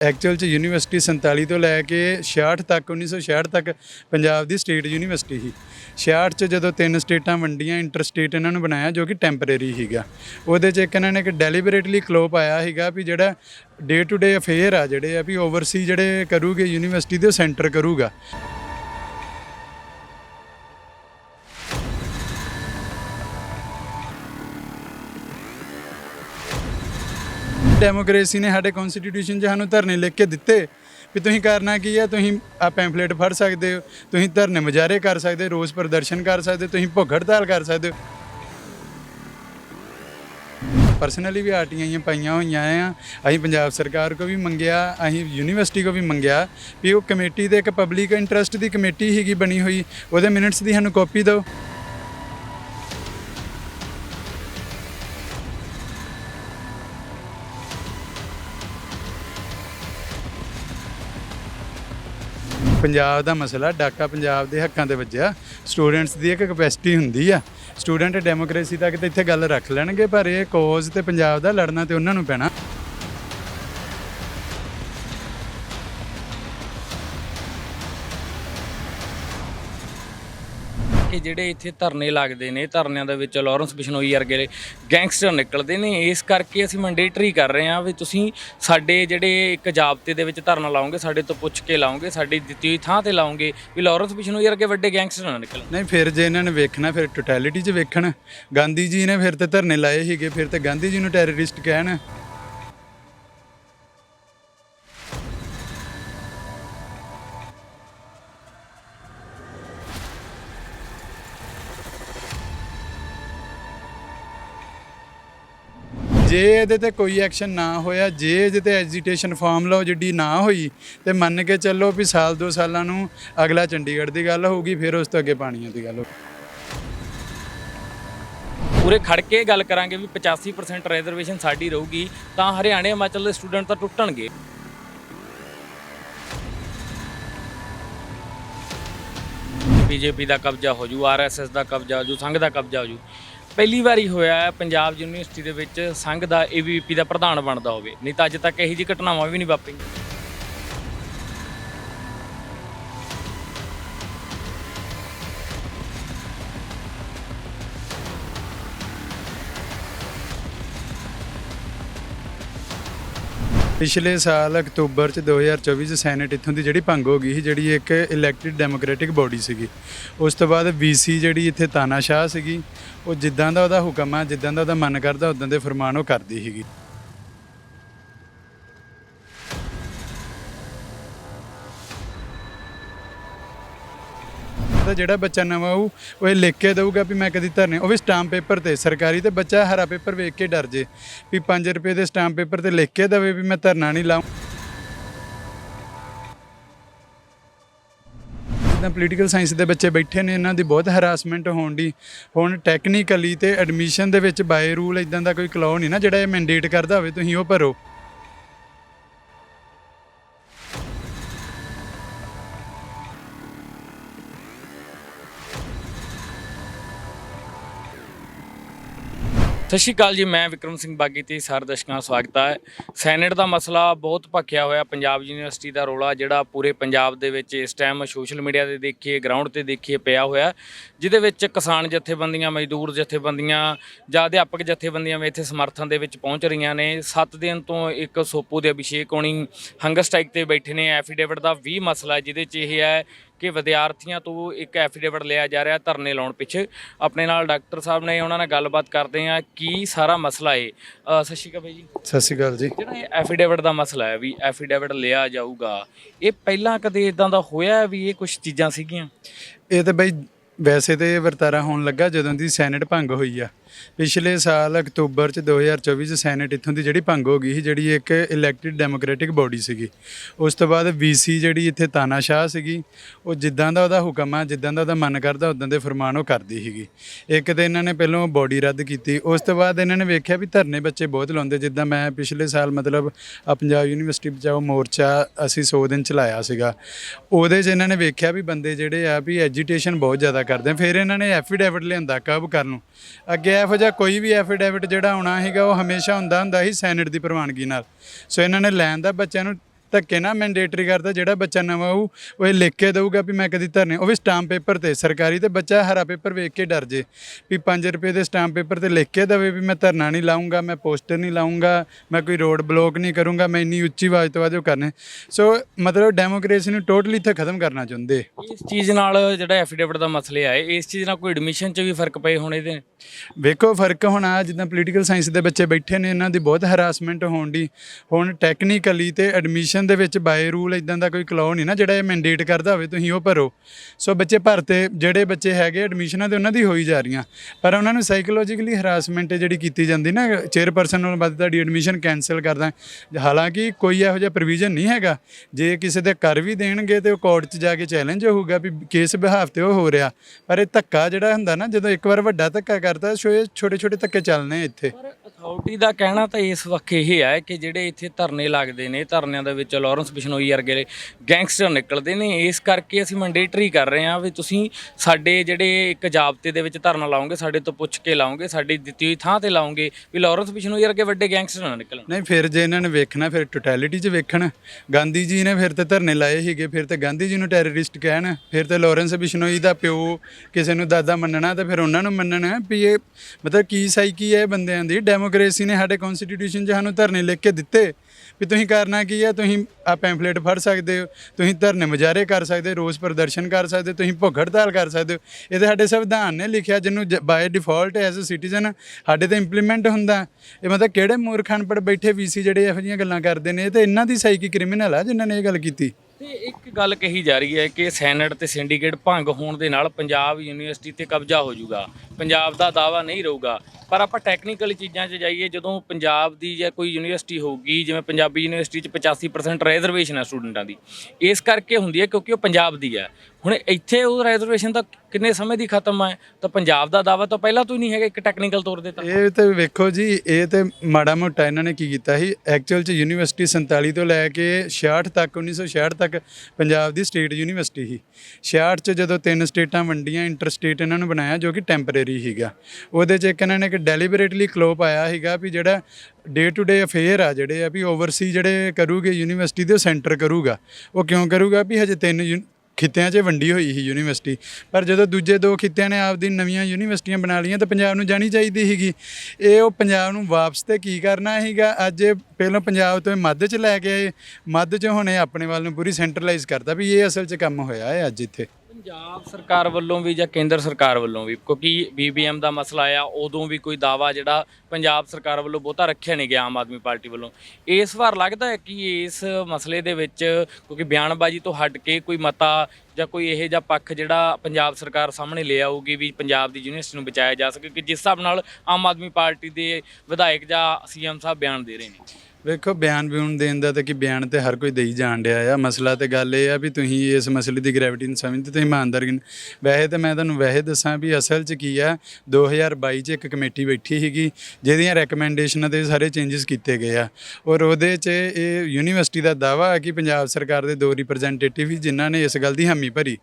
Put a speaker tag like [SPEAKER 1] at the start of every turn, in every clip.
[SPEAKER 1] Actual ਚ university 47 ਤੋਂ ਲੈ ਕੇ 66 ਤੱਕ 1966 ਤੱਕ ਪੰਜਾਬ ਦੀ ਸਟੇਟ ਯੂਨੀਵਰਸਿਟੀ ਸੀ। 66 ਚ ਜਦੋਂ ਤਿੰਨ ਸਟੇਟਾਂ ਵੰਡੀਆਂ ਇੰਟਰ ਸਟੇਟ ਇਹਨਾਂ ਨੂੰ ਬਣਾਇਆ, ਜੋ ਕਿ ਟੈਂਪਰੇਰੀ ਸੀਗਾ। ਉਹਦੇ ਚ ਇੱਕ ਇਹਨਾਂ ਨੇ ਇੱਕ ਡੈਲੀਬਰੇਟਲੀ ਕਲੋਪ ਆਇਆ ਸੀਗਾ ਵੀ ਜਿਹੜਾ ਡੇ ਟੂ ਡੇ ਅਫੇਅਰ ਆ ਜਿਹੜੇ ਆ, ਵੀ ਓਵਰਸੀ ਜਿਹੜੇ ਕਰੂਗੇ, ਯੂਨੀਵਰਸਿਟੀ ਦੇ ਸੈਂਟਰ ਕਰੂਗਾ। ਡੈਮੋਕ੍ਰੇਸੀ ਨੇ ਸਾਡੇ ਕਨਸਟੀਟਿਊਸ਼ਨ 'ਚ ਸਾਨੂੰ ਧਰਨੇ ਲਿਖ ਕੇ ਦਿੱਤੇ ਵੀ ਤੁਸੀਂ ਕਰਨਾ ਕੀ ਹੈ ਤੁਸੀਂ ਆ ਪੈਂਫਲੇਟ ਫੜ ਸਕਦੇ ਹੋ, ਤੁਸੀਂ ਧਰਨੇ ਮੁਜ਼ਾਹਰੇ ਕਰ ਸਕਦੇ ਹੋ, ਰੋਸ ਪ੍ਰਦਰਸ਼ਨ ਕਰ ਸਕਦੇ ਹੋ, ਤੁਸੀਂ ਭੁੱਖ ਹੜਤਾਲ ਕਰ ਸਕਦੇ ਹੋ। ਪਰਸਨਲੀ ਵੀ ਆਰਟੀਆਂ ਆਰਟੀਆਈਆਂ ਪਾਈਆਂ ਹੋਈਆਂ ਆ, ਅਸੀਂ ਪੰਜਾਬ ਸਰਕਾਰ ਕੋ ਵੀ ਮੰਗਿਆ, ਅਸੀਂ ਯੂਨੀਵਰਸਿਟੀ ਕੋ ਵੀ ਮੰਗਿਆ ਵੀ ਉਹ ਕਮੇਟੀ ਦੇ ਇੱਕ ਪਬਲਿਕ ਇੰਟਰਸਟ ਦੀ ਕਮੇਟੀ ਹੀਗੀ ਬਣੀ ਹੋਈ, ਉਹਦੇ ਮਿੰਟਸ ਦੀ ਸਾਨੂੰ ਕਾਪੀ ਦਿਓ। ਪੰਜਾਬ ਦਾ ਮਸਲਾ ਡਾਕਾ ਪੰਜਾਬ ਦੇ ਹੱਕਾਂ ਤੇ ਵੱਜਿਆ ਸਟੂਡੈਂਟਸ ਦੀ ਇੱਕ ਕਪੈਸਿਟੀ ਹੁੰਦੀ ਆ। ਸਟੂਡੈਂਟ ਡੈਮੋਕ੍ਰੇਸੀ ਤੱਕ ਤੇ ਇੱਥੇ ਗੱਲ ਰੱਖ ਲੈਣਗੇ, ਪਰ ਇਹ ਕੋਜ਼ ਤੇ ਪੰਜਾਬ ਦਾ ਲੜਨਾ ਤੇ ਉਹਨਾਂ ਨੂੰ ਪੈਣਾ।
[SPEAKER 2] ਕਿ ਜਿਹੜੇ ਇੱਥੇ ਧਰਨੇ ਲੱਗਦੇ ਨੇ, ਧਰਨਿਆਂ ਦੇ ਵਿੱਚ ਲਾਰੈਂਸ ਬਿਸ਼ਨੋਈ ਵਰਗੇ ਗੈਂਗਸਟਰ ਨਿਕਲਦੇ ਨੇ, ਇਸ ਕਰਕੇ ਅਸੀਂ ਮੈਂਡੇਟਰੀ ਕਰ ਰਹੇ ਹਾਂ ਵੀ ਤੁਸੀਂ ਸਾਡੇ ਜਿਹੜੇ ਇੱਕ ਜਾਬਤੇ ਦੇ ਵਿੱਚ ਧਰਨਾ ਲਾਉਂਗੇ ਸਾਡੇ ਤੋਂ ਪੁੱਛ ਕੇ ਲਾਓਗੇ, ਸਾਡੀ ਦਿੱਤੀ ਹੋਈ ਥਾਂ ਤੇ ਲਾਉਂਗੇ ਵੀ ਲਾਰੈਂਸ ਬਿਸ਼ਨੋਈ ਵਰਗੇ ਵੱਡੇ ਗੈਂਗਸਟਰ ਨਾ ਨਿਕਲਣ।
[SPEAKER 1] ਨਹੀਂ, ਫਿਰ ਜੇ ਇਹਨਾਂ ਨੇ ਵੇਖਣਾ, ਫਿਰ ਟੋਟੈਲਿਟੀ 'ਚ ਵੇਖਣ। ਗਾਂਧੀ ਜੀ ਨੇ ਫਿਰ ਤੇ ਧਰਨੇ ਲਾਏ ਸੀਗੇ, ਫਿਰ ਤੇ ਗਾਂਧੀ ਜੀ ਨੂੰ ਟੈਰਰਿਸਟ ਕਹਿਣ। ਜੇ ਇਹਦੇ ਤੇ ਕੋਈ ਐਕਸ਼ਨ ਨਾ ਹੋਇਆ, ਜੇ ਇਹਦੇ ਤੇ ਐਜੀਟੇਸ਼ਨ ਫਾਰਮ ਲਓ ਜਿੱਡੀ ਨਾ ਹੋਈ, ਤੇ ਮੰਨ ਕੇ ਚੱਲੋ ਵੀ ਸਾਲ ਦੋ ਸਾਲਾਂ ਨੂੰ ਅਗਲਾ ਚੰਡੀਗੜ੍ਹ ਦੀ ਗੱਲ ਹੋਊਗੀ, ਫਿਰ ਉਸ ਤੋਂ ਅੱਗੇ ਪਾਣੀਆਂ ਦੀ ਗੱਲ ਹੋਊਗੀ।
[SPEAKER 2] ਪੂਰੇ ਖੜ ਕੇ ਗੱਲ ਕਰਾਂਗੇ ਵੀ 85% ਰਿਜ਼ਰਵੇਸ਼ਨ ਸਾਡੀ ਰਹੂਗੀ, ਤਾਂ ਹਰਿਆਣੇ, ਹਿਮਾਚਲ ਦੇ ਸਟੂਡੈਂਟ ਤਾਂ ਟੁੱਟਣਗੇ। ਬੀਜੇਪੀ ਦਾ ਕਬਜ਼ਾ ਹੋ ਜੂ, ਆਰਐਸਐਸ ਦਾ ਕਬਜ਼ਾ ਹੋ ਜੂ, ਸੰਘ ਦਾ ਕਬਜ਼ਾ ਹੋ ਜੂ। ਪਹਿਲੀ ਵਾਰੀ ਹੋਇਆ ਹੈ ਪੰਜਾਬ ਯੂਨੀਵਰਸਿਟੀ ਦੇ ਵਿੱਚ ਸੰਘ ਦਾ ਏਬੀਵੀਪੀ ਦਾ ਪ੍ਰਧਾਨ ਬਣਦਾ ਹੋਵੇ, ਨਹੀਂ ਤਾਂ ਅੱਜ ਤੱਕ ਇਹੋ ਜਿਹੀ ਘਟਨਾਵਾਂ ਵੀ ਨਹੀਂ ਵਾਪਰੀਆਂ।
[SPEAKER 1] ਪਿਛਲੇ ਸਾਲ ਅਕਤੂਬਰ ਚ 2024 ਚ ਸੈਨੇਟ ਇੱਥੋਂ ਦੀ ਜਿਹੜੀ ਭੰਗ ਹੋ ਗਈ ਸੀ, ਜਿਹੜੀ ਇੱਕ ਇਲੈਕਟਿਡ ਡੈਮੋਕ੍ਰੈਟਿਕ ਬੋਡੀ ਸੀਗੀ। ਉਸ ਤੋਂ ਬਾਅਦ ਵੀਸੀ ਜਿਹੜੀ ਇੱਥੇ ਤਾਨਾਸ਼ਾਹ ਸੀਗੀ, ਉਹ ਜਿੱਦਾਂ ਦਾ ਉਹਦਾ ਹੁਕਮ ਆ, ਜਿੱਦਾਂ ਦਾ ਉਹਦਾ ਮਨ ਕਰਦਾ, ਉਦਾਂ ਦੇ ਫਰਮਾਨ ਉਹ ਕਰਦੀ ਸੀਗੀ। ਤਾਂ ਜਿਹੜਾ ਬੱਚਾ ਨਵਾਂ ਉਹ ਉਹ ਇਹ ਲਿਖ ਕੇ ਦਊਗਾ ਵੀ ਮੈਂ ਕਦੀ ਧਰਨੇ, ਉਹ ਵੀ ਸਟਾਂਪ ਪੇਪਰ ਤੇ, ਸਰਕਾਰੀ ਤੇ ਬੱਚਾ ਹਰਾ ਪੇਪਰ ਵੇਖ ਕੇ ਡਰ ਜੇ, ਵੀ 5 ਰੁਪਏ ਦੇ ਸਟਾਂਪ ਪੇਪਰ ਤੇ ਲਿਖ ਕੇ ਦਵੇ ਵੀ ਮੈਂ ਧਰਨਾ ਨਹੀਂ ਲਾਉਂ ਜਿੱਦਾਂ ਪੋਲੀਟੀਕਲ ਸਾਇੰਸ ਦੇ ਬੱਚੇ ਬੈਠੇ ਨੇ, ਇਹਨਾਂ ਦੀ ਬਹੁਤ ਹਰਾਸਮੈਂਟ ਹੋਣ ਦੀ, ਹੁਣ ਟੈਕਨੀਕਲੀ ਤੇ ਐਡਮਿਸ਼ਨ ਦੇ ਵਿੱਚ ਬਾਏ ਰੂਲ ਇਦਾਂ ਦਾ ਕੋਈ ਕਲੋ ਨਹੀਂ ਨਾ, ਜਿਹੜਾ ਇਹ ਮੈਂਡੇਟ ਕਰਦਾ ਹੋਵੇ, ਤੁਸੀਂ ਉਹ ਭਰੋ।
[SPEAKER 2] ਸਤਿ ਸ਼੍ਰੀ ਅਕਾਲ ਜੀ, ਮੈਂ ਵਿਕਰਮ ਸਿੰਘ ਬਾਗੀ ਤੇ ਸਾਰੇ ਦਰਸ਼ਕਾਂ ਦਾ ਸਵਾਗਤ ਹੈ ਸੈਨੇਟ ਦਾ ਮਸਲਾ ਬਹੁਤ ਭਖਿਆ ਹੋਇਆ, ਪੰਜਾਬ ਯੂਨੀਵਰਸਿਟੀ ਦਾ ਰੋਲਾ ਜਿਹੜਾ ਪੂਰੇ ਪੰਜਾਬ ਦੇ ਵਿੱਚ ਇਸ ਟਾਈਮ ਸੋਸ਼ਲ ਮੀਡੀਆ ਤੇ ਦੇਖੀਏ ਗਰਾਊਂਡ ਤੇ ਦੇਖੀਏ ਪਿਆ ਹੋਇਆ, ਜਿਹਦੇ ਵਿੱਚ ਕਿਸਾਨ ਜਥੇਬੰਦੀਆਂ, ਮਜ਼ਦੂਰ ਜਥੇਬੰਦੀਆਂ ਜਾਂ ਅਧਿਆਪਕ ਜਥੇਬੰਦੀਆਂ ਵੀ ਇੱਥੇ ਸਮਰਥਨ ਦੇ ਵਿੱਚ ਪਹੁੰਚ ਰਹੀਆਂ ਨੇ। 7 ਦਿਨ ਤੋਂ ਇੱਕ ਸੋਪੂ ਦੇ ਅਭਿਸ਼ੇਕ ਹੋਣੀ, ਹੰਗਰ ਸਟ੍ਰਾਈਕ ਤੇ ਬੈਠੇ ਨੇ। ਐਫੀਡੇਵਿਟ ਦਾ ਵੀ ਮਸਲਾ ਜਿਹਦੇ 'ਚ ਇਹ ਹੈ ਕਿ ਵਿਦਿਆਰਥੀਆਂ ਤੋਂ ਇੱਕ ਐਫੀਡੇਵਿਟ ਲਿਆ ਜਾ ਰਿਹਾ ਧਰਨੇ ਲਾਉਣ ਪਿੱਛੇ। ਆਪਣੇ ਨਾਲ ਡਾਕਟਰ ਸਾਹਿਬ ਨੇ ਉਹਨਾਂ ਨਾਲ ਗੱਲਬਾਤ ਕਰਦੇ ਆ ਕੀ ਸਾਰਾ ਮਸਲਾ ਹੈ ਅ, ਸਤਿ ਸ਼੍ਰੀ ਅਕਾਲ ਬਾਈ ਜੀ।
[SPEAKER 1] ਸਤਿ ਸ਼੍ਰੀ ਅਕਾਲ ਜੀ।
[SPEAKER 2] ਜਿਹੜਾ ਇਹ ਐਫੀਡੇਵਿਟ ਦਾ ਮਸਲਾ ਹੈ ਵੀ ਐਫੀਡੇਵਿਟ ਲਿਆ ਜਾਊਗਾ ਇਹ ਪਹਿਲਾਂ ਕਦੇ ਇਦਾਂ ਦਾ ਹੋਇਆ ਹੈ ਵੀ ਇਹ ਕੁਝ ਚੀਜ਼ਾਂ ਸੀਗੀਆਂ?
[SPEAKER 1] ਇਹ ਤਾਂ ਬਈ ਵੈਸੇ ਤੇ ਵਰਤਾਰਾ ਹੋਣ ਲੱਗਾ ਜਦੋਂ ਦੀ ਸੈਨੇਟ ਭੰਗ ਹੋਈ ਆ। ਪਿਛਲੇ ਸਾਲ ਅਕਤੂਬਰ ਚ 2024 ਚ ਸੈਨੇਟ ਇੱਥੋਂ ਦੀ ਜਿਹੜੀ ਭੰਗ ਹੋ ਗਈ ਸੀ, ਜਿਹੜੀ ਇੱਕ ਇਲੈਕਟਿਡ ਡੈਮੋਕ੍ਰੈਟਿਕ ਬੋਡੀ ਸੀਗੀ। ਉਸ ਤੋਂ ਬਾਅਦ ਵੀਸੀ ਜਿਹੜੀ ਇੱਥੇ ਤਾਨਾਸ਼ਾਹ ਸੀਗੀ, ਉਹ ਜਿੱਦਾਂ ਦਾ ਉਹਦਾ ਹੁਕਮ ਆ, ਜਿੱਦਾਂ ਦਾ ਉਹਦਾ ਮਨ ਕਰਦਾ ਉਦਾਂ ਦੇ ਫਰਮਾਨ ਉਹ ਕਰਦੀ ਸੀਗੀ। ਇੱਕ ਤੇ ਇਹਨਾਂ ਨੇ ਪਹਿਲਾਂ ਬੋਡੀ ਰੱਦ ਕੀਤੀ। ਉਸ ਤੋਂ ਬਾਅਦ ਇਹਨਾਂ ਨੇ ਵੇਖਿਆ ਵੀ ਧਰਨੇ ਬੱਚੇ ਬਹੁਤ ਲਾਉਂਦੇ। ਜਿੱਦਾਂ ਮੈਂ ਪਿਛਲੇ ਸਾਲ ਮਤਲਬ ਆ ਪੰਜਾਬ ਯੂਨੀਵਰਸਿਟੀ ਬਚਾਓ ਮੋਰਚਾ ਅਸੀਂ 100 ਦਿਨ ਚਲਾਇਆ ਸੀਗਾ। ਉਹਦੇ 'ਚ ਇਹਨਾਂ ਨੇ ਵੇਖਿਆ ਵੀ ਬੰਦੇ ਜਿਹੜੇ ਆ ਵੀ ਐਜੀਟੇਸ਼ਨ ਬਹੁਤ ਜ਼ਿਆਦਾ ਕਰਦੇ ਫਿਰ ਇਹਨਾਂ ਨੇ ਐਫੀਡੇਵਿਟ ਲਿਆਂਦਾ, ਕਬ ਕਰਨ ਨੂੰ ਅੱਗੇ ਇਹੋ ਜਿਹਾ ਕੋਈ ਵੀ ਐਫੀਡੇਵਿਟ ਜਿਹੜਾ ਆਉਣਾ ਹੈਗਾ ਉਹ ਹਮੇਸ਼ਾ ਹੁੰਦਾ ਹੁੰਦਾ ਸੀ ਸੈਨੇਟ ਦੀ ਪ੍ਰਵਾਨਗੀ ਨਾਲ। ਸੋ ਇਹਨਾਂ ਨੇ ਲੈਣ ਦਾ, ਬੱਚਿਆਂ ਨੂੰ ਧੱਕੇ ਨਾਲ ਮੈਂਡੇਟਰੀ ਕਰਤਾ ਜਿਹੜਾ ਬੱਚਾ ਨਵਾਂ ਆਊ ਉਹ ਇਹ ਲਿਖ ਕੇ ਦਊਗਾ ਵੀ ਮੈਂ ਕਦੀ ਧਰਨੇ ਉਹ ਵੀ ਸਟਾਂਪ ਪੇਪਰ ਤੇ ਸਰਕਾਰੀ ਤੇ ਬੱਚਾ ਹਰਾ ਪੇਪਰ ਵੇਖ ਕੇ ਡਰ ਜੇ ਵੀ 5 ਰੁਪਏ ਦੇ ਸਟਾਂਪ ਪੇਪਰ ਤੇ ਲਿਖ ਕੇ ਦਵੇ ਵੀ ਮੈਂ ਧਰਨਾ ਨਹੀਂ ਲਾਉਂਗਾ ਮੈਂ ਪੋਸਟਰ ਨਹੀਂ ਲਾਉਂਗਾ ਮੈਂ ਕੋਈ ਰੋਡ ਬਲੌਕ ਨਹੀਂ ਕਰੂੰਗਾ ਮੈਂ ਇੰਨੀ ਉੱਚੀ ਆਵਾਜ਼ ਤੋਂ ਉਹ ਕਰਨੇ। ਸੋ ਮਤਲਬ ਡੈਮੋਕ੍ਰੇਸੀ ਨੂੰ ਟੋਟਲੀ ਇੱਥੇ ਖਤਮ ਕਰਨਾ ਚਾਹੁੰਦੇ।
[SPEAKER 2] ਇਸ ਚੀਜ਼ ਨਾਲ ਜਿਹੜਾ ਐਫੀਡੇਵਿਟ ਦਾ ਮਸਲੇ ਆਏ ਇਸ ਚੀਜ਼ ਨਾਲ ਕੋਈ ਐਡਮਿਸ਼ਨ 'ਚ ਵੀ ਫ਼ਰਕ ਪਏ ਹੋਣੇ ਇਹਦੇ?
[SPEAKER 1] ਵੇਖੋ ਫ਼ਰਕ ਹੋਣਾ ਜਿੱਦਾਂ ਪੋਲੀਟੀਕਲ ਸਾਇੰਸ ਦੇ ਬੱਚੇ ਬੈਠੇ ਨੇ ਇਹਨਾਂ ਦੀ ਬਹੁਤ ਹਰਾਸਮੈਂਟ ਹੋਣ ਦੀ ਹੁਣ ਟੈਕਨੀਕਲੀ ਤੇ ਐਡਮਿਸ਼ਨ ਦੇ ਵਿੱਚ ਬਾਏ ਰੂਲ ਇਦਾਂ ਦਾ ਕੋਈ ਕਲੋ ਨਹੀਂ ਨਾ ਜਿਹੜਾ ਇਹ ਮੈਂਡੇਟ ਕਰਦਾ ਹੋਵੇ, ਤੁਸੀਂ ਉਹ ਭਰੋ। ਸੋ ਬੱਚੇ ਭਰਤੇ ਜਿਹੜੇ ਬੱਚੇ ਹੈਗੇ ਐਡਮਿਸ਼ਨਾਂ ਤੇ ਉਹਨਾਂ ਦੀ ਹੋਈ ਜਾ ਰਹੀਆਂ। ਪਰ ਉਹਨਾਂ ਨੂੰ ਸਾਈਕੋਲੋਜੀਕਲੀ ਹਰਾਸਮੈਂਟ ਜਿਹੜੀ ਕੀਤੀ ਜਾਂਦੀ ਨਾ ਚੇਅਰਪਰਸਨ ਨਾਲ ਬਾਅਦ ਤੁਹਾਡੀ ਐਡਮਿਸ਼ਨ ਕੈਨਸਲ ਕਰਦਾ ਹਾਲਾਂਕਿ ਕੋਈ ਇਹੋ ਜਿਹਾ ਪ੍ਰੋਵੀਜ਼ਨ ਨਹੀਂ ਹੈਗਾ। ਜੇ ਕਿਸੇ ਦੇ ਕਰ ਵੀ ਦੇਣਗੇ ਤੇ ਉਹ ਕੋਰਟ 'ਚ ਜਾ ਕੇ ਚੈਲੰਜ ਹੋਊਗਾ ਵੀ ਕੇਸ ਬਿਹਾਫ ਤੇ ਉਹ ਹੋ ਰਿਹਾ। ਪਰ ਇਹ ਧੱਕਾ ਜਿਹੜਾ ਹੁੰਦਾ ਨਾ, ਜਦੋਂ ਇੱਕ ਵਾਰ ਵੱਡਾ ਧੱਕਾ ਕਰਦਾ, ਸੋ ਇਹ ਛੋਟੇ ਛੋਟੇ ਧੱਕੇ ਚੱਲਨੇ ਇੱਥੇ।
[SPEAKER 2] ਅਥਾਰਟੀ ਦਾ ਕਹਿਣਾ ਤਾਂ ਇਸ ਵਕਤ ਇਹ ਹੈ ਕਿ ਜਿਹੜੇ ਇੱਥੇ ਧਰਨੇ ਲੱਗਦੇ ਨੇ, ਧਰਨਿਆਂ ਦੇ ਵਿੱਚ ਲਾਰੈਂਸ ਬਿਸ਼ਨੋਈ ਵਰਗੇ ਗੈਂਗਸਟਰ ਨਿਕਲਦੇ ਨੇ, ਇਸ ਕਰਕੇ ਅਸੀਂ ਮੈਂਡੇਟਰੀ ਕਰ ਰਹੇ ਹਾਂ ਵੀ ਤੁਸੀਂ ਸਾਡੇ ਜਿਹੜੇ ਇੱਕ ਜਾਬਤੇ ਦੇ ਵਿੱਚ ਧਰਨਾ ਲਾਓਗੇ, ਸਾਡੇ ਤੋਂ ਪੁੱਛ ਕੇ ਲਾਓਗੇ, ਸਾਡੀ ਦਿੱਤੀ ਹੋਈ ਥਾਂ ਤੇ ਲਾਓਗੇ ਵੀ ਲਾਰੈਂਸ ਬਿਸ਼ਨੋਈ ਵਰਗੇ ਵੱਡੇ ਗੈਂਗਸਟਰ ਨਾ ਨਿਕਲਣ।
[SPEAKER 1] ਨਹੀਂ, ਫਿਰ ਜੇ ਇਹਨਾਂ ਨੇ ਵੇਖਣਾ, ਫਿਰ ਟੋਟੈਲਿਟੀ 'ਚ ਵੇਖਣ। ਗਾਂਧੀ ਜੀ ਨੇ ਫਿਰ ਤੇ ਧਰਨੇ ਲਾਏ ਸੀਗੇ, ਫਿਰ ਤੇ ਗਾਂਧੀ ਜੀ ਨੂੰ ਟੈਰਰਿਸਟ ਕਹਿਣ, ਫਿਰ ਤੇ ਲਾਰੈਂਸ ਬਿਸ਼ਨੋਈ ਦਾ ਪਿਓ ਕਿਸੇ ਨੂੰ ਦਾਦਾ ਮੰਨਣਾ ਤੇ ਫਿਰ ਉਹਨਾਂ ਨੂੰ ਮੰਨਣਾ, ਵੀ ਇਹ ਮਤਲਬ ਕੀ ਸਾਈਕੀ ਹੈ ਬੰਦਿਆਂ ਦੀ? ਡੈਮੋ ਡੈਮੋਕ੍ਰੇਸੀ ਨੇ ਸਾਡੇ ਕਨਸਟੀਟਿਊਸ਼ਨ 'ਚ ਸਾਨੂੰ ਧਰਨੇ ਲਿਖ ਕੇ ਦਿੱਤੇ ਵੀ ਤੁਸੀਂ ਕਰਨਾ ਕੀ ਹੈ ਤੁਸੀਂ ਆ ਪੈਂਫਲੇਟ ਫੜ ਸਕਦੇ ਹੋ, ਤੁਸੀਂ ਧਰਨੇ ਮੁਜ਼ਾਹਰੇ ਕਰ ਸਕਦੇ ਹੋ, ਰੋਸ ਪ੍ਰਦਰਸ਼ਨ ਕਰ ਸਕਦੇ ਹੋ, ਤੁਸੀਂ ਭੁੱਖ ਹੜਤਾਲ ਕਰ ਸਕਦੇ ਹੋ। ਇਹ ਤਾਂ ਸਾਡੇ ਸੰਵਿਧਾਨ ਨੇ ਲਿਖਿਆ ਜਿਹਨੂੰ by default as a citizen ਸਾਡੇ ਤੇ ਇੰਪਲੀਮੈਂਟ ਹੁੰਦਾ। ਇਹ ਮਤਲਬ ਕਿਹੜੇ ਮੂਰਖ ਅਨਪੜ ਬੈਠੇ ਵੀਸੀ ਜਿਹੜੇ ਇਹੋ ਜਿਹੀਆਂ ਗੱਲਾਂ ਕਰਦੇ ਨੇ? ਇਹ ਤਾਂ ਇਹਨਾਂ ਦੀ ਸਾਈਕੀ ਕ੍ਰਿਮੀਨਲ ਆ ਜਿਨ੍ਹਾਂ ਨੇ ਇਹ ਗੱਲ ਕੀਤੀ?
[SPEAKER 2] ਤੇ ਇੱਕ ਗੱਲ ਕਹੀ ਜਾ ਰਹੀ ਹੈ ਕਿ ਸੈਨੇਟ ਤੇ ਸਿੰਡੀਕੇਟ ਭੰਗ ਹੋਣ ਦੇ ਨਾਲ ਪੰਜਾਬ ਯੂਨੀਵਰਸਿਟੀ ਤੇ ਕਬਜ਼ਾ ਹੋ ਜਾਊਗਾ। ਪੰਜਾਬ ਦਾ ਦਾਵਾ ਨਹੀਂ ਰਹੂਗਾ। ਪਰ ਆਪਾਂ ਟੈਕਨੀਕਲ ਚੀਜ਼ਾਂ 'ਚ ਜਾਈਏ, ਜਦੋਂ ਪੰਜਾਬ ਦੀ ਜਾਂ ਕੋਈ ਯੂਨੀਵਰਸਿਟੀ ਹੋਊਗੀ, ਜਿਵੇਂ ਪੰਜਾਬੀ ਯੂਨੀਵਰਸਿਟੀ 'ਚ 85% ਰਿਜ਼ਰਵੇਸ਼ਨ ਹੈ ਸਟੂਡੈਂਟਾਂ ਦੀ, ਇਸ ਕਰਕੇ ਹੁੰਦੀ ਹੈ ਕਿਉਂਕਿ ਉਹ ਪੰਜਾਬ ਦੀ ਹੈ। ਹੁਣ ਇੱਥੇ ਉਹ ਰਿਜ਼ਰਵੇਸ਼ਨ ਤਾਂ ਕਿੰਨੇ ਸਮੇਂ ਦੀ ਖਤਮ ਹੈ ਤਾਂ ਪੰਜਾਬ ਦਾ ਦਾਵਾ ਤਾਂ ਪਹਿਲਾਂ ਤੋਂ ਹੀ ਨਹੀਂ ਹੈਗਾ ਇੱਕ ਟੈਕਨੀਕਲ ਤੌਰ 'ਤੇ ਤਾਂ।
[SPEAKER 1] ਇਹ ਤੇ ਵੇਖੋ ਜੀ, ਇਹ ਤੇ ਮਾੜਾ ਮੋਟਾ ਇਹਨਾਂ ਨੇ ਕੀ ਕੀਤਾ ਸੀ? ਐਕਚੁਅਲ ਚ ਯੂਨੀਵਰਸਿਟੀ 47 ਤੋਂ ਲੈ ਕੇ 66 ਤੱਕ 1966 ਤੱਕ ਪੰਜਾਬ ਦੀ ਸਟੇਟ ਯੂਨੀਵਰਸਿਟੀ ਸੀ। 66 ਚ ਜਦੋਂ ਤਿੰਨ ਸਟੇਟਾਂ ਵੰਡੀਆਂ ਇੰਟਰ ਸਟੇਟ ਇਹਨਾਂ ਨੂੰ ਬਣਾਇਆ ਜੋ ਕਿ ਟੈਂਪਰੇਰੀ ਸੀਗਾ। ਉਹਦੇ ਚ ਇੱਕ ਇਹਨਾਂ ਨੇ ਇੱਕ ਡੈਲੀਬਰੇਟਲੀ ਕਲੋ ਪਾਇਆ ਸੀਗਾ ਵੀ ਜਿਹੜਾ ਡੇ ਟੂ ਡੇ ਅਫੇਅਰ ਆ ਜਿਹੜੇ ਆ ਵੀ ਓਵਰਸੀ ਜਿਹੜੇ ਕਰੂਗੇ ਯੂਨੀਵਰਸਿਟੀ ਦੇ ਸੈਂਟਰ ਕਰੂਗਾ। ਉਹ ਕਿਉਂ ਕਰੂਗਾ ਵੀ ਹਜੇ ਤਿੰਨ ਯੂ- ਖਿੱਤਿਆਂ 'ਚ ਵੰਡੀ ਹੋਈ ਸੀ ਯੂਨੀਵਰਸਿਟੀ। ਪਰ ਜਦੋਂ ਦੂਜੇ ਦੋ ਖਿੱਤਿਆਂ ਨੇ ਆਪਦੀ ਨਵੀਆਂ ਯੂਨੀਵਰਸਿਟੀਆਂ ਬਣਾ ਲਈਆਂ ਤਾਂ ਪੰਜਾਬ ਨੂੰ ਜਾਣੀ ਚਾਹੀਦੀ ਸੀਗੀ। ਇਹ ਉਹ ਪੰਜਾਬ ਨੂੰ ਵਾਪਸ ਤੇ ਕੀ ਕਰਨਾ ਸੀਗਾ? ਅੱਜ ਪਹਿਲਾਂ ਪੰਜਾਬ ਤੋਂ ਮੱਧ 'ਚ ਲੈ ਕੇ ਆਏ। ਮੱਧ 'ਚ ਹੁਣ ਇਹ ਆਪਣੇ ਵੱਲ ਨੂੰ ਪੂਰੀ ਸੈਂਟਰਲਾਈਜ਼ ਕਰਤਾ ਵੀ ਇਹ ਅਸਲ 'ਚ ਕੰਮ ਹੋਇਆ ਹੈ ਅੱਜ ਇੱਥੇ।
[SPEAKER 2] ਪੰਜਾਬ ਸਰਕਾਰ ਵੱਲੋਂ ਵੀ ਜਾਂ ਕੇਂਦਰ ਸਰਕਾਰ ਵੱਲੋਂ ਵੀ, ਕਿਉਂਕਿ ਬੀਬੀਐਮ ਦਾ ਮਸਲਾ ਆਇਆ, ਉਦੋਂ ਵੀ ਕੋਈ ਦਾਵਾ ਜਿਹੜਾ ਪੰਜਾਬ ਸਰਕਾਰ ਵੱਲੋਂ ਬਹੁਤਾ ਰੱਖਿਆ ਨਹੀਂ ਗਿਆ ਆਮ ਆਦਮੀ ਪਾਰਟੀ ਵੱਲੋਂ। ਇਸ ਵਾਰ ਲੱਗਦਾ ਹੈ ਕਿ ਇਸ ਮਸਲੇ ਦੇ ਵਿੱਚ ਕਿਉਂਕਿ ਬਿਆਨਬਾਜ਼ੀ ਤੋਂ ਹਟ ਕੇ ਕੋਈ ਮਤਾ ਜਾਂ ਕੋਈ ਇਹੋ ਜਿਹਾ ਪੱਖ ਜਿਹੜਾ ਪੰਜਾਬ ਸਰਕਾਰ ਸਾਹਮਣੇ ਲੈ ਆਊਗੀ ਵੀ ਪੰਜਾਬ ਦੀ ਯੂਨੀਵਰਸਿਟੀ ਨੂੰ ਬਚਾਇਆ ਜਾ ਸਕੇ, ਕਿ ਜਿਸ ਹਿਸਾਬ ਨਾਲ ਆਮ ਆਦਮੀ ਪਾਰਟੀ ਦੇ ਵਿਧਾਇਕ ਜਾਂ ਸੀਐਮ ਸਾਹਿਬ ਬਿਆਨ ਦੇ ਰਹੇ ਨੇ।
[SPEAKER 1] ਵੇਖੋ, ਬਿਆਨ ਬਿਊਨ ਦੇਣ ਦਾ ਤਾਂ ਕਿ ਬਿਆਨ ਤੇ ਹਰ ਕੋਈ ਦੇਈ ਜਾਣ ਡਿਆ ਆ। ਮਸਲਾ ਤੇ ਗੱਲ ਇਹ ਆ ਵੀ ਤੁਸੀਂ ਇਸ ਮਸਲੇ ਦੀ ਗ੍ਰੈਵਿਟੀ ਨੂੰ ਸਮਝਦੇ, ਤੁਸੀਂ ਇਮਾਨਦਾਰੀ ਨਾਲ- ਵੈਸੇ ਤਾਂ ਮੈਂ ਤੁਹਾਨੂੰ ਵੈਸੇ ਦੱਸਾਂ ਵੀ ਅਸਲ 'ਚ ਕੀ ਆ 2022 'ਚ ਇੱਕ ਕਮੇਟੀ ਬੈਠੀ ਸੀਗੀ, ਜਿਹਦੀਆਂ ਰეკਮੈਂਡੇਸ਼ਨਾਂ ਤੇ ਸਾਰੇ ਚੇਂਜਸ ਕੀਤੇ ਗਏ ਆ। ਔਰ ਉਹਦੇ 'ਚ ਇਹ ਯੂਨੀਵਰਸਿਟੀ ਦਾ ਦਾਵਾ ਆ ਕਿ ਪੰਜਾਬ ਸਰਕਾਰ ਦੇ ਦੋ ਰਿਪਰੈਜ਼ੈਂਟੇਟਿਵ ਵੀ ਜਿਨ੍ਹਾਂ ਨੇ ਇਸ ਗੱਲ ਦੀ ਹਾਮੀ ਭਰੀ।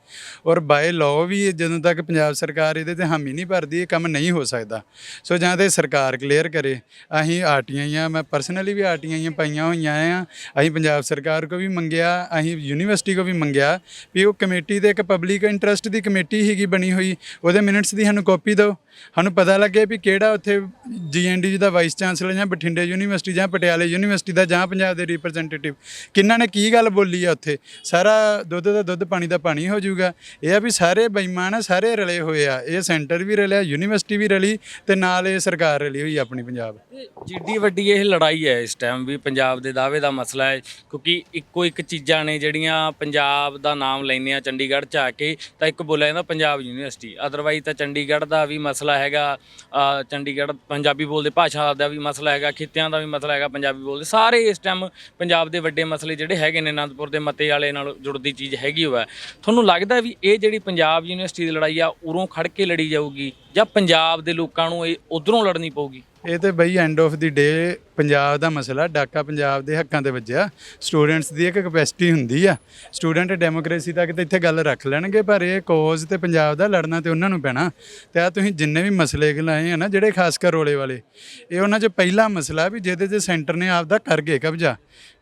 [SPEAKER 1] ਔਰ ਬਾਏ ਲਾਅ ਵੀ ਜਦੋਂ ਤੱਕ ਪੰਜਾਬ ਸਰਕਾਰ ਇਹਦੇ ਤੇ ਹਾਮੀ ਨਹੀਂ ਭਰਦੀ, ਇਹ ਕੰਮ ਨਹੀਂ ਹੋ ਸਕਦਾ। ਸੋ ਜਾਂ ਤੇ ਸਰਕਾਰ ਕਲੀਅਰ ਕਰੇ। ਅਸੀਂ ਆਰਟੀਆਂ ਆ, ਮੈਂ ਪਰਸਨਲੀ ਵੀ ਆਰਟੀਆਂ ਹੀ ਪਾਈਆਂ ਹੋਈਆਂ ਆ। ਅਸੀਂ ਪੰਜਾਬ ਸਰਕਾਰ ਕੋ ਵੀ ਮੰਗਿਆ, ਅਸੀਂ ਯੂਨੀਵਰਸਿਟੀ ਕੋ ਵੀ ਮੰਗਿਆ ਵੀ ਉਹ ਕਮੇਟੀ ਤੇ ਇੱਕ ਪਬਲਿਕ ਇੰਟਰਸਟ ਦੀ ਕਮੇਟੀ ਹੀਗੀ ਬਣੀ ਹੋਈ। ਉਹਦੇ ਮਿੰਟਸ ਦੀ ਸਾਨੂੰ ਕਾਪੀ ਦਿਓ। ਸਾਨੂੰ ਪਤਾ ਲੱਗੇ ਵੀ ਕਿਹੜਾ ਉੱਥੇ ਜੀਐਨਡੀ ਦਾ ਵਾਈਸ ਚਾਂਸਲਰ ਜਾਂ ਬਠਿੰਡੇ ਯੂਨੀਵਰਸਿਟੀ ਜਾਂ ਪਟਿਆਲੇ ਯੂਨੀਵਰਸਿਟੀ ਦਾ ਜਾਂ ਪੰਜਾਬ ਦੇ ਰਿਪਰੈਜ਼ੈਂਟੇਟਿਵ ਕਿੰਨਾਂ ਨੇ ਕੀ ਗੱਲ ਬੋਲੀ ਆ ਉੱਥੇ? ਸਾਰਾ ਦੁੱਧ ਦਾ ਦੁੱਧ, ਪਾਣੀ ਦਾ ਪਾਣੀ ਹੋ ਜਾਊਗਾ। ਇਹ ਆ ਵੀ ਸਾਰੇ ਬੇਈਮਾਨ ਸਾਰੇ ਰਲੇ ਹੋਏ ਆ। ਇਹ ਸੈਂਟਰ ਵੀ ਰਲਿਆ, ਯੂਨੀਵਰਸਿਟੀ ਵੀ ਰਲੀ ਤੇ ਨਾਲ ਇਹ ਸਰਕਾਰ ਰਲੀ ਹੋਈ ਆਪਣੀ ਪੰਜਾਬ।
[SPEAKER 2] ਜਿੱਡੀ ਵੱਡੀ ਇਹ ਲੜਾਈ ਹੈ ਇਸ ਟਾਈਮ ਵੀ ਪੰਜਾਬ ਦੇ ਦਾਅਵੇ ਦਾ ਮਸਲਾ ਹੈ, ਕਿਉਂਕਿ ਇੱਕੋ ਇੱਕ ਚੀਜ਼ਾਂ ਨੇ ਜਿਹੜੀਆਂ ਪੰਜਾਬ ਦਾ ਨਾਮ ਲੈਂਦੇ ਆ ਚੰਡੀਗੜ੍ਹ ਚ ਆ ਕੇ, ਤਾਂ ਇੱਕ ਬੋਲਿਆ ਜਾਂਦਾ ਪੰਜਾਬ ਯੂਨੀਵਰਸਿਟੀ। ਅਦਰਵਾਈਜ਼ ਤਾਂ ਚੰਡੀਗੜ੍ਹ ਦਾ ਵੀ ਮਸਲਾ ਹੈਗਾ ਚੰਡੀਗੜ੍ਹ ਪੰਜਾਬੀ ਬੋਲਦੇ ਭਾਸ਼ਾ ਦਾ ਵੀ ਮਸਲਾ ਹੈਗਾ, ਖਿੱਤਿਆਂ ਦਾ ਵੀ ਮਸਲਾ ਹੈਗਾ, ਪੰਜਾਬੀ ਬੋਲਦੇ ਸਾਰੇ ਇਸ ਟਾਈਮ ਪੰਜਾਬ ਦੇ ਵੱਡੇ ਮਸਲੇ ਜਿਹੜੇ ਹੈਗੇ ਨੇ, ਅਨੰਦਪੁਰ ਦੇ ਮਤੇ ਵਾਲੇ ਨਾਲ ਜੁੜਦੀ ਚੀਜ਼ ਹੈਗੀ ਹੋਇਆ ਤੁਹਾਨੂੰ ਲੱਗਦਾ ਵੀ ਇਹ ਜਿਹੜੀ ਪੰਜਾਬ ਯੂਨੀਵਰਸਿਟੀ ਦੀ ਲੜਾਈ ਆ, ਉਰੋਂ ਖੜ ਕੇ ਲੜੀ ਜਾਊਗੀ ਜਾਂ ਪੰਜਾਬ ਦੇ ਲੋਕਾਂ ਨੂੰ ਇਹ ਉਧਰੋਂ ਲੜਨੀ ਪਊਗੀ?
[SPEAKER 1] ਇਹ ਤੇ ਬਈ end of the day Punjab ਦਾ ਮਸਲਾ, ਡਾਕਾ ਪੰਜਾਬ ਦੇ ਹੱਕਾਂ ਤੇ ਵੱਜਿਆ। ਸਟੂਡੈਂਟਸ ਦੀ ਇੱਕ ਕਪੈਸਿਟੀ ਹੁੰਦੀ ਆ। ਸਟੂਡੈਂਟ ਡੈਮੋਕ੍ਰੇਸੀ ਤੱਕ ਤੇ ਇੱਥੇ ਗੱਲ ਰੱਖ ਲੈਣਗੇ, ਪਰ ਇਹ ਕੋਜ਼ ਤੇ ਪੰਜਾਬ ਦਾ ਲੜਨਾ ਤੇ ਉਹਨਾਂ ਨੂੰ ਪੈਣਾ। ਤੇ ਆ ਤੁਸੀਂ ਜਿੰਨੇ ਵੀ ਮਸਲੇ ਗਲਾਏ ਆ ਨਾ, ਜਿਹੜੇ ਖਾਸ ਕਰ ਰੋਲੇ ਵਾਲੇ, ਇਹ ਉਹਨਾਂ 'ਚ ਪਹਿਲਾ ਮਸਲਾ ਵੀ ਜਿਹਦੇ 'ਚ ਸੈਂਟਰ ਨੇ ਆਪਦਾ ਕਰ ਗਏ ਕਬਜ਼ਾ।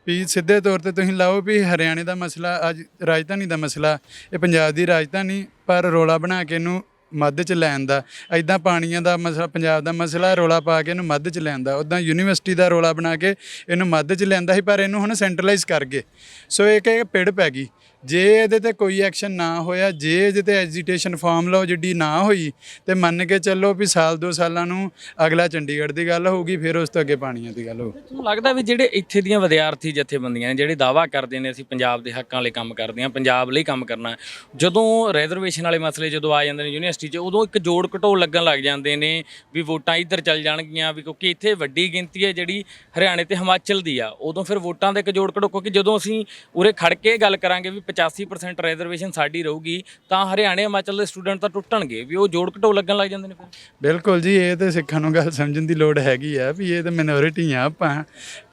[SPEAKER 1] ਵੀ ਸਿੱਧੇ ਤੌਰ ਤੇ ਤੁਸੀਂ ਲਾਓ ਵੀ ਹਰਿਆਣੇ ਦਾ ਮਸਲਾ, ਅੱਜ ਰਾਜਧਾਨੀ ਦਾ ਮਸਲਾ, ਇਹ ਪੰਜਾਬ ਦੀ ਰਾਜਧਾਨੀ, ਪਰ ਰੋਲਾ ਬਣਾ ਕੇ ਇਹਨੂੰ ਮੱਧ ਚ ਲੈਣ ਦਾ ਐਦਾਂ ਪਾਣੀਆਂ ਦਾ ਮਸਲਾ, ਪੰਜਾਬ ਦਾ ਮਸਲਾ, ਰੋਲਾ ਪਾ ਕੇ ਇਹਨੂੰ ਮੱਧ ਚ ਲੈਂਦਾ ਉਦਾਂ ਯੂਨੀਵਰਸਿਟੀ ਦਾ ਰੋਲਾ ਬਣਾ ਕੇ ਇਹਨੂੰ ਮੱਧ ਚ ਲੈਂਦਾ ਸੀ, ਪਰ ਇਹਨੂੰ ਹੁਣ ਸੈਂਟਰਲਾਈਜ਼ ਕਰ ਗਏ। ਸੋ ਇਹ ਕਿ ਪਿੜ ਪੈ ਗਈ। ਜੇ ਇਹਦੇ ਤੇ ਕੋਈ ਐਕਸ਼ਨ ਨਾ ਹੋਇਆ, ਜੇ ਇਹਦੇ ਤੇ ਐਜੀਟੇਸ਼ਨ ਫਾਰਮ ਲਓ ਜਿੱਡੀ ਨਾ ਹੋਈ, ਤੇ ਮੰਨ ਕੇ ਚੱਲੋ ਵੀ ਸਾਲ ਦੋ ਸਾਲਾਂ ਨੂੰ ਅਗਲਾ ਚੰਡੀਗੜ੍ਹ ਦੀ ਗੱਲ ਹੋਊਗੀ, ਫਿਰ ਉਸ ਤੋਂ ਅੱਗੇ ਪਾਣੀਆਂ ਦੀ ਗੱਲ ਹੋਊਗੀ।
[SPEAKER 2] ਤੁਹਾਨੂੰ ਲੱਗਦਾ ਵੀ ਜਿਹੜੇ ਇੱਥੇ ਦੀਆਂ ਵਿਦਿਆਰਥੀ ਜਥੇਬੰਦੀਆਂ ਨੇ, ਜਿਹੜੇ ਦਾਵਾ ਕਰਦੇ ਨੇ, ਅਸੀਂ ਪੰਜਾਬ ਦੇ ਹੱਕਾਂ ਲਈ ਕੰਮ ਕਰਦੇ ਹਾਂ, ਪੰਜਾਬ ਲਈ ਕੰਮ ਕਰਨਾ ਜਦੋਂ ਰਿਜ਼ਰਵੇਸ਼ਨ ਵਾਲੇ ਮਸਲੇ ਜਦੋਂ ਆ ਜਾਂਦੇ ਨੇ ਯੂਨੀਵਰਸਿਟੀ 'ਚ, ਉਦੋਂ ਇੱਕ ਜੋੜ ਘਟੋ ਲੱਗਣ ਲੱਗ ਜਾਂਦੇ ਨੇ ਵੀ ਵੋਟਾਂ ਇੱਧਰ ਚੱਲ ਜਾਣਗੀਆਂ, ਵੀ ਕਿਉਂਕਿ ਇੱਥੇ ਵੱਡੀ ਗਿਣਤੀ ਹੈ ਜਿਹੜੀ ਹਰਿਆਣੇ ਤੇ ਹਿਮਾਚਲ ਦੀ ਆ, ਉਦੋਂ ਫਿਰ ਵੋਟਾਂ ਦਾ ਇੱਕ ਜੋੜ ਘਟੋ ਕਿਉਂਕਿ ਜਦੋਂ ਅਸੀਂ ਉਰੇ ਖੜ ਕੇ ਗੱਲ ਕਰਾਂਗੇ ਵੀ 85% ਰਿਜ਼ਰਵੇਸ਼ਨ ਸਾਡੀ ਰਹੂਗੀ, ਤਾਂ ਹਰਿਆਣੇ ਹਿਮਾਚਲ ਦੇ ਸਟੂਡੈਂਟ ਤਾਂ ਟੁੱਟਣਗੇ, ਵੀ ਉਹ ਜੋੜ ਘਟੋ ਲੱਗਣ ਲੱਗ ਜਾਂਦੇ ਨੇ ਫਿਰ।
[SPEAKER 1] ਬਿਲਕੁਲ ਜੀ, ਇਹ ਤੇ ਸਿੱਖਾਂ ਨੂੰ ਗੱਲ ਸਮਝਣ ਦੀ ਲੋੜ ਹੈਗੀ ਆ, ਵੀ ਇਹ ਤੇ ਮਿਨੋਰਿਟੀ ਆ ਆਪਾਂ,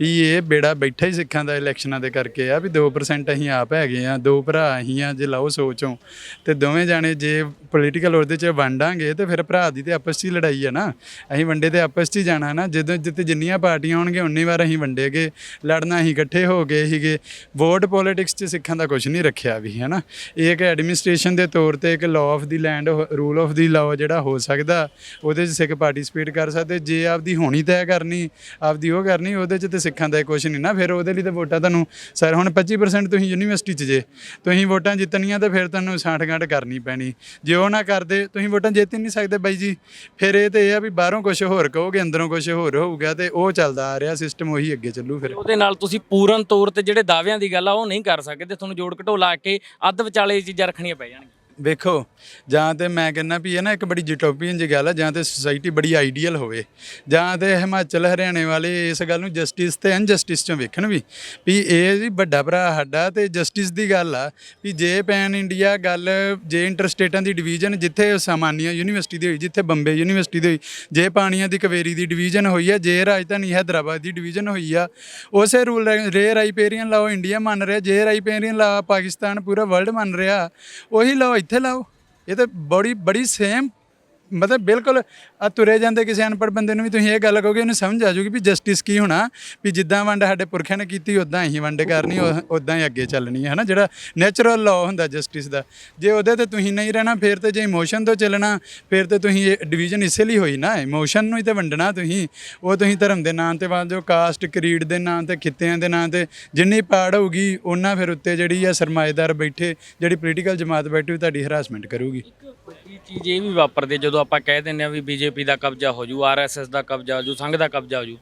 [SPEAKER 1] ਵੀ ਇਹ ਬੇੜਾ ਬੈਠਾ ਹੀ ਸਿੱਖਾਂ ਦਾ ਇਲੈਕਸ਼ਨਾਂ ਦੇ ਕਰਕੇ ਆ, ਵੀ 2% ਅਸੀਂ ਆਪ ਹੈਗੇ ਆ, ਦੋ ਭਰਾ ਅਸੀਂ ਆ, ਜੇ ਲਾਓ ਸੋਚੋ, ਤੇ ਦੋਵੇਂ ਜਾਣੇ ਜੇ ਪੋਲੀਟੀਕਲ ਉਹਦੇ ਚ ਵੰਡਾਂਗੇ ਤੇ ਫਿਰ ਭਰਾ ਦੀ ਤੇ ਆਪਸ 'ਚ ਹੀ ਲੜਾਈ ਹੈ ਨਾ। ਅਸੀਂ ਵੰਡੇ ਤੇ ਆਪਸ 'ਚ ਹੀ ਜਾਣਾ ਨਾ। ਜਦੋਂ ਜਿੱਤੇ ਜਿੰਨੀਆਂ ਪਾਰਟੀਆਂ ਹੋਣਗੇ, ਉਨੀ ਵਾਰ ਅਸੀਂ ਵੰਡੇਗੇ। ਲੜਨਾ, ਅਸੀਂ ਇਕੱਠੇ ਹੋ ਗਏ ਸੀਗੇ। ਵੋਟ ਪੋਲਿਟਿਕਸ 'ਚ ਸਿੱਖਾਂ ਦਾ ਕੁਝ ਨਹੀਂ ਰੱਖਿਆ ਵੀ ਹੈ ਨਾ ਇਹ ਇੱਕ ਐਡਮਿਨਿਸਟ੍ਰੇਸ਼ਨ ਦੇ ਤੌਰ ਤੇ ਇੱਕ law of the land rule of the law ਜਿਹੜਾ ਹੋ ਸਕਦਾ, ਉਹਦੇ 'ਚ ਸਿੱਖ ਪਾਰਟਿਸਿਪੇਟ ਕਰ ਸਕਦੇ। ਜੇ ਆਪਦੀ ਹੋਣੀ ਤੈਅ ਕਰਨੀ, ਆਪਦੀ ਉਹ ਕਰਨੀ, ਉਹਦੇ 'ਚ ਤੇ ਸਿੱਖਾਂ ਦਾ ਕੁਝ ਨਹੀਂ ਨਾ। ਫਿਰ ਉਹਦੇ ਲਈ ਤਾਂ ਵੋਟਾਂ ਤੁਹਾਨੂੰ ਸਰ, ਹੁਣ 25% ਤੁਸੀਂ ਯੂਨੀਵਰਸਿਟੀ 'ਚ ਜੇ, ਤੁਸੀਂ ਵੋਟਾਂ ਜਿੱਤਣੀਆਂ ਤਾਂ ਫਿਰ ਤੁਹਾਨੂੰ ਸਾਂਠਗਾਂਠ ਕਰਨੀ ਪੈਣੀ। ਜੇ ਉਹ ਨਾ ਕਰਦੇ ਤੁਸੀਂ ਵੋਟਾਂ ਜਿੱਤ ਹੀ ਨਹੀਂ ਸਕਦੇ ਬਾਈ ਜੀ। ਫਿਰ ਇਹ ਤੇ ਇਹ ਆ ਵੀ ਬਾਹਰੋਂ ਕੁਝ ਹੋਰ ਕਹੋਗੇ, ਅੰਦਰੋਂ ਕੁਝ ਹੋਰ ਹੋਊਗਾ ਤੇ ਉਹ ਚੱਲਦਾ ਆ ਰਿਹਾ ਸਿਸਟਮ ਉਹੀ ਅੱਗੇ ਚੱਲੂ ਫਿਰ।
[SPEAKER 2] ਉਹਦੇ ਨਾਲ ਤੁਸੀਂ ਪੂਰਨ ਤੌਰ ਤੇ ਜਿਹੜੇ ਦਾਅਵਿਆਂ ਦੀ ਗੱਲ ਆ, ਉਹ ਨਹੀਂ ਕਰ ਸਕਦੇ, ਤੁਹਾਨੂੰ ਜੋੜ ਘਟੋ ਲਾ ਕੇ ਅੱਧ ਵਿਚਾਲੇ ਚੀਜ਼ਾਂ ਰੱਖਣੀਆਂ ਪੈ ਜਾਣਗੀਆਂ।
[SPEAKER 1] ਵੇਖੋ, ਜਾਂ ਤੇ ਮੈਂ ਕਹਿੰਦਾ ਵੀ ਇਹ ਨਾ ਇੱਕ ਬੜੀ ਜਿਟੋਪੀਅਨ ਜਿਹੀ ਗੱਲ ਆ, ਜਾਂ ਤੇ ਸੁਸਾਇਟੀ ਬੜੀ ਆਈਡੀਅਲ ਹੋਵੇ। ਜਾਂ ਤੇ ਹਿਮਾਚਲ, ਹਰਿਆਣੇ ਵਾਲੇ ਇਸ ਗੱਲ ਨੂੰ ਜਸਟਿਸ ਤੇ ਅਨਜਸਟਿਸ ਚੋਂ ਵੇਖਣ ਵੀ ਵੀ ਇਹ ਜੀ ਵੱਡਾ ਭਰਾ ਸਾਡਾ ਤੇ ਜਸਟਿਸ ਦੀ ਗੱਲ ਆ, ਵੀ ਜੇ ਪੈਨ ਇੰਡੀਆ ਗੱਲ, ਜੇ ਇੰਟਰਸਟੇਟਾਂ ਦੀ ਡਿਵੀਜ਼ਨ ਜਿੱਥੇ ਸਾਮਾਨੀਆ ਯੂਨੀਵਰਸਿਟੀ ਦੀ ਹੋਈ, ਜਿੱਥੇ ਬੰਬੇ ਯੂਨੀਵਰਸਿਟੀ ਦੀ ਹੋਈ, ਜੇ ਪਾਣੀਆਂ ਦੀ ਕਵੇਰੀ ਦੀ ਡਿਵੀਜ਼ਨ ਹੋਈ ਆ, ਜੇ ਰਾਜਧਾਨੀ ਹੈਦਰਾਬਾਦ ਦੀ ਡਿਵੀਜ਼ਨ ਹੋਈ ਆ, ਉਸੇ ਰੂਲ ਰੇ ਰਾਈਪੇਰੀਅਨ ਲਾਓ ਇੰਡੀਆ ਮੰਨ ਰਿਹਾ, ਜੇ ਰਾਈਪੇਰੀਅਨ ਲਾ ਪਾਕਿਸਤਾਨ ਪੂਰਾ ਵਰਲਡ ਮੰਨ ਰਿਹਾ, ਉਹੀ ਲਾਓ ਇੱਥੇ ਲਾਓ। ਇਹ ਤਾਂ ਬੜੀ ਬੜੀ ਸੇਮ ਮਤਲਬ ਬਿਲਕੁਲ ਆ ਤੁਰੇ ਜਾਂਦੇ ਕਿਸੇ ਅਨਪੜ੍ਹ ਬੰਦੇ ਨੂੰ ਵੀ ਤੁਸੀਂ ਇਹ ਗੱਲ ਕਹੋਗੇ ਉਹਨੂੰ ਸਮਝ ਆ ਜਾਊਗੀ ਵੀ ਜਸਟਿਸ ਕੀ ਹੋਣਾ, ਵੀ ਜਿੱਦਾਂ ਵੰਡ ਸਾਡੇ ਪੁਰਖਿਆਂ ਨੇ ਕੀਤੀ ਉਦਾਂ ਹੀ ਵੰਡ ਕਰਨੀ ਉਦਾਂ ਹੀ ਅੱਗੇ ਚੱਲਣੀ ਹੈ ਨਾ ਜਿਹੜਾ ਨੇਚਰਲ ਲਾਅ ਹੁੰਦਾ ਜਸਟਿਸ ਦਾ। ਜੇ ਉਹਦੇ ਤੇ ਤੁਸੀਂ ਨਹੀਂ ਰਹਿਣਾ, ਫਿਰ ਤੇ ਜੇ ਇਮੋਸ਼ਨ ਤੋਂ ਚੱਲਣਾ, ਫਿਰ ਤੇ ਤੁਸੀਂ ਇਹ ਡਿਵੀਜ਼ਨ ਇਸੇ ਲਈ ਹੋਈ ਨਾ। ਇਮੋਸ਼ਨ ਨੂੰ ਹੀ ਤੇ ਵੰਡਣਾ ਤੁਸੀਂ। ਉਹ ਤੁਸੀਂ ਧਰਮ ਦੇ ਨਾਂ ਤੇ ਵੰਡਦੇ ਕਾਸਟ ਕਰੀਡ ਦੇ ਨਾਂ ਤੇ, ਖਿੱਤਿਆਂ ਦੇ ਨਾਂ ਤੇ, ਜਿੰਨੀ ਪਾੜ ਹੋਊਗੀ, ਉਹਨਾਂ ਫਿਰ ਉੱਤੇ ਜਿਹੜੀ ਆ ਸਰਮਾਏਦਾਰ ਬੈਠੇ, ਜਿਹੜੀ ਪੋਲੀਟੀਕਲ ਜਮਾਤ ਬੈਠੀ, ਉਹ ਤੁਹਾਡੀ ਹਰਾਸਮੈਂਟ ਕਰੂਗੀ।
[SPEAKER 2] ਇੱਕ ਚੀਜ਼ ਇਹ ਵੀ ਵਾਪਰਦੀ ਹੈ, ਜਦੋਂ ਆਪਾਂ ਕਹਿ ਦਿੰਦੇ ਆ ਵੀ ਬੀਜੇਪੀ ਦਾ ਕਬਜ਼ਾ ਹੋ ਜੂ ਆਰਐਸਐਸ ਦਾ ਕਬਜ਼ਾ ਹੋ ਜੂ, ਸੰਘ ਦਾ ਕਬਜ਼ਾ ਹੋ ਜੂ,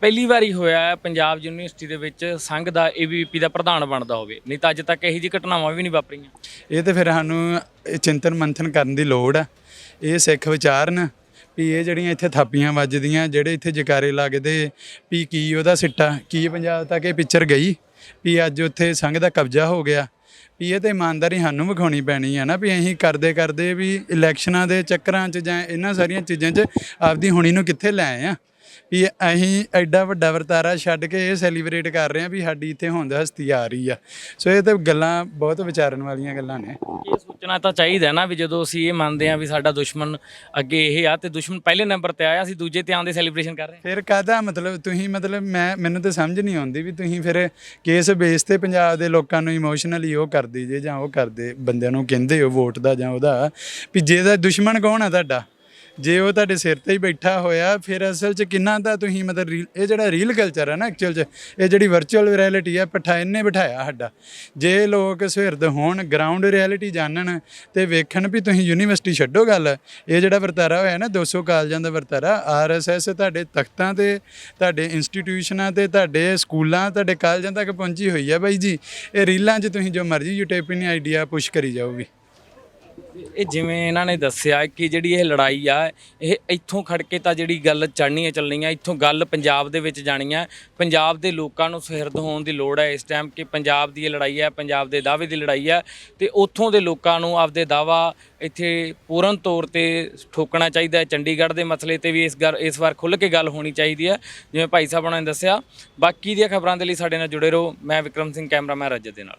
[SPEAKER 2] ਪਹਿਲੀ ਵਾਰੀ ਹੋਇਆ ਹੈ ਪੰਜਾਬ ਯੂਨੀਵਰਸਿਟੀ ਦੇ ਵਿੱਚ ਸੰਘ ਦਾ ਏਬੀਵੀਪੀ ਦਾ ਪ੍ਰਧਾਨ ਬਣਦਾ ਹੋਵੇ, ਨਹੀਂ ਤਾਂ ਅੱਜ ਤੱਕ ਇਹੋ ਜਿਹੀ ਘਟਨਾਵਾਂ ਵੀ ਨਹੀਂ ਵਾਪਰੀਆਂ।
[SPEAKER 1] ਇਹ ਤੇ ਫਿਰ ਸਾਨੂੰ ਇਹ ਚਿੰਤਨ ਮੰਥਨ ਕਰਨ ਦੀ ਲੋੜ ਆ ਇਹ ਸਿੱਖ ਵਿਚਾਰਨ ਵੀ ਇਹ ਜਿਹੜੀਆਂ ਇੱਥੇ ਥਾਪੀਆਂ ਵੱਜਦੀਆਂ, ਜਿਹੜੇ ਇੱਥੇ ਜਕਾਰੇ ਲੱਗਦੇ, ਵੀ ਕੀ ਉਹਦਾ ਸਿੱਟਾ, ਕੀ ਪੰਜਾਬ ਤੱਕ ਇਹ ਪਿਕਚਰ ਗਈ, ਵੀ ਅੱਜ ਉੱਥੇ ਸੰਘ ਦਾ ਕਬਜ਼ਾ ਹੋ ਗਿਆ। ਵੀ ਇਹ ਤੇ ਇਮਾਨਦਾਰੀ ਸਾਨੂੰ ਵਿਖਾਉਣੀ ਪੈਣੀ ਹੈ ਨਾ ਵੀ ਅਸੀਂ ਕਰਦੇ ਕਰਦੇ ਵੀ ਇਲੈਕਸ਼ਨਾਂ ਦੇ ਚੱਕਰਾਂ 'ਚ ਜਾਂ ਇਹਨਾਂ ਸਾਰੀਆਂ ਚੀਜ਼ਾਂ 'ਚ ਆਪਦੀ ਹੁਣੀ ਨੂੰ ਕਿੱਥੇ ਲੈ ਆਏ ਆ। ਵੀ ਅਸੀਂ ਐਡਾ ਵੱਡਾ ਵਰਤਾਰਾ ਛੱਡ ਕੇ ਇਹ ਸੈਲੀਬ੍ਰੇਟ ਕਰ ਰਹੇ ਆ ਵੀ ਸਾਡੀ ਇੱਥੇ ਹੋਂਦ ਹਸਤੀ ਆ ਰਹੀ ਆ। ਸੋ ਇਹ ਤੇ ਗੱਲਾਂ ਬਹੁਤ ਵਿਚਾਰਨ ਵਾਲੀਆਂ ਗੱਲਾਂ ਨੇ।
[SPEAKER 2] ਇਹ ਸੋਚਣਾ ਤਾਂ ਚਾਹੀਦਾ ਨਾ ਵੀ ਜਦੋਂ ਅਸੀਂ ਇਹ ਮੰਨਦੇ ਆ ਵੀ ਸਾਡਾ ਦੁਸ਼ਮਣ ਅੱਗੇ ਇਹ ਆ ਤੇ ਦੁਸ਼ਮਣ ਪਹਿਲੇ ਨੰਬਰ ਤੇ ਆਇਆ ਅਸੀਂ ਦੂਜੇ ਤੇ ਆਉਂਦੇ ਸੈਲੀਬ੍ਰੇਸ਼ਨ ਕਰ ਰਹੇ ਹਾਂ।
[SPEAKER 1] ਫਿਰ ਕਾਹਦਾ ਮਤਲਬ ਤੁਸੀਂ ਮਤਲਬ ਮੈਂ ਮੈਨੂੰ ਤਾਂ ਸਮਝ ਨਹੀਂ ਆਉਂਦੀ ਵੀ ਤੁਸੀਂ ਫਿਰ ਕੇਸ ਬੇਸ ਤੇ ਪੰਜਾਬ ਦੇ ਲੋਕਾਂ ਨੂੰ ਇਮੋਸ਼ਨਲੀ ਉਹ ਕਰਦੇ ਜੇ ਜਾਂ ਉਹ ਕਰਦੇ ਬੰਦਿਆਂ ਨੂੰ ਕਹਿੰਦੇ ਹੋ ਵੋਟ ਦਾ ਜਾਂ ਉਹਦਾ ਵੀ ਜੇ ਦਾ ਦੁਸ਼ਮਣ ਕੌਣ ਆ ਤੁਹਾਡਾ? ਜੇ ਉਹ ਤੁਹਾਡੇ ਸਿਰ ਤੇ ਹੀ ਬੈਠਾ ਹੋਇਆ, ਫਿਰ ਅਸਲ 'ਚ ਕਿੰਨਾ ਦਾ ਤੁਸੀਂ ਮਤਲਬ ਰੀਲ, ਇਹ ਜਿਹੜਾ ਰੀਲ ਕਲਚਰ ਹੈ ਨਾ ਐਕਚੁਅਲ 'ਚ, ਇਹ ਜਿਹੜੀ ਵਰਚੁਅਲ ਰਿਐਲਿਟੀ ਹੈ ਪਠਾ ਇਹਨੇ ਬਿਠਾਇਆ ਸਾਡਾ। ਜੇ ਲੋਕ ਸੁਹਿਰਦ ਹੋਣ ਗਰਾਊਂਡ ਰਿਐਲਿਟੀ ਜਾਣਨ ਤੇ ਵੇਖਣ ਵੀ ਤੁਸੀਂ ਯੂਨੀਵਰਸਿਟੀ ਛੱਡੋ ਗੱਲ, ਇਹ ਜਿਹੜਾ ਵਰਤਾਰਾ ਹੋਇਆ ਨਾ 200 ਕਾਲਜਾਂ ਦਾ ਵਰਤਾਰਾ ਆਰਐਸਐਸ ਤੁਹਾਡੇ ਤਖਤਾਂ ਤੇ, ਤੁਹਾਡੇ ਇੰਸਟੀਟਿਊਸ਼ਨਾਂ ਤੇ, ਤੁਹਾਡੇ ਸਕੂਲਾਂ, ਤੁਹਾਡੇ ਕਾਲਜਾਂ ਤੱਕ ਪਹੁੰਚੀ ਹੋਈ ਹੈ ਬਾਈ ਜੀ। ਇਹ ਰੀਲਾਂ 'ਚ ਤੁਸੀਂ ਜੋ ਮਰਜ਼ੀ ਯੂਟੋਪੀਅਨ ਆਈਡੀਆ ਪੁਸ਼ ਕਰੀ ਜਾਓਗੇ
[SPEAKER 2] ਇਹ ਜਿਵੇਂ ਇਹਨਾਂ ਨੇ ਦੱਸਿਆ ਕਿ ਜਿਹੜੀ ਇਹ ਲੜਾਈ ਆ, ਇਹ ਇੱਥੋਂ ਖੜ ਕੇ ਤਾਂ ਜਿਹੜੀ ਗੱਲ ਚੜਨੀ ਹੈ ਚੱਲਣੀ ਹੈ ਇੱਥੋਂ ਗੱਲ ਪੰਜਾਬ ਦੇ ਵਿੱਚ ਜਾਣੀ ਹੈ ਪੰਜਾਬ ਦੇ ਲੋਕਾਂ ਨੂੰ ਸੁਹਿਰਦ ਹੋਣ ਦੀ ਲੋੜ ਹੈ ਇਸ ਟਾਈਮ ਕਿ ਪੰਜਾਬ ਦੀ ਇਹ ਲੜਾਈ ਹੈ, ਪੰਜਾਬ ਦੇ ਦਾਅਵੇ ਦੀ ਲੜਾਈ ਹੈ ਤੇ ਉੱਥੋਂ ਦੇ ਲੋਕਾਂ ਨੂੰ ਆਪਦੇ ਦਾਵਾ ਇੱਥੇ ਪੂਰਨ ਤੌਰ ਤੇ ਠੋਕਣਾ ਚਾਹੀਦਾ ਹੈ। ਚੰਡੀਗੜ੍ਹ ਦੇ ਮਸਲੇ ਤੇ ਵੀ ਇਸ ਗੱਲ, ਇਸ ਵਾਰ ਖੁੱਲ੍ਹ ਕੇ ਗੱਲ ਹੋਣੀ ਚਾਹੀਦੀ ਹੈ। ਜਿਵੇਂ ਭਾਈ ਸਾਹਿਬ ਨੇ ਦੱਸਿਆ, ਬਾਕੀ ਦੀਆਂ ਖਬਰਾਂ ਦੇ ਲਈ ਸਾਡੇ ਨਾਲ ਜੁੜੇ ਰਹੋ। ਮੈਂ ਵਿਕਰਮ ਸਿੰਘ, ਕੈਮਰਾਮੈਨ ਰਜਤ ਦੇ ਨਾਲ।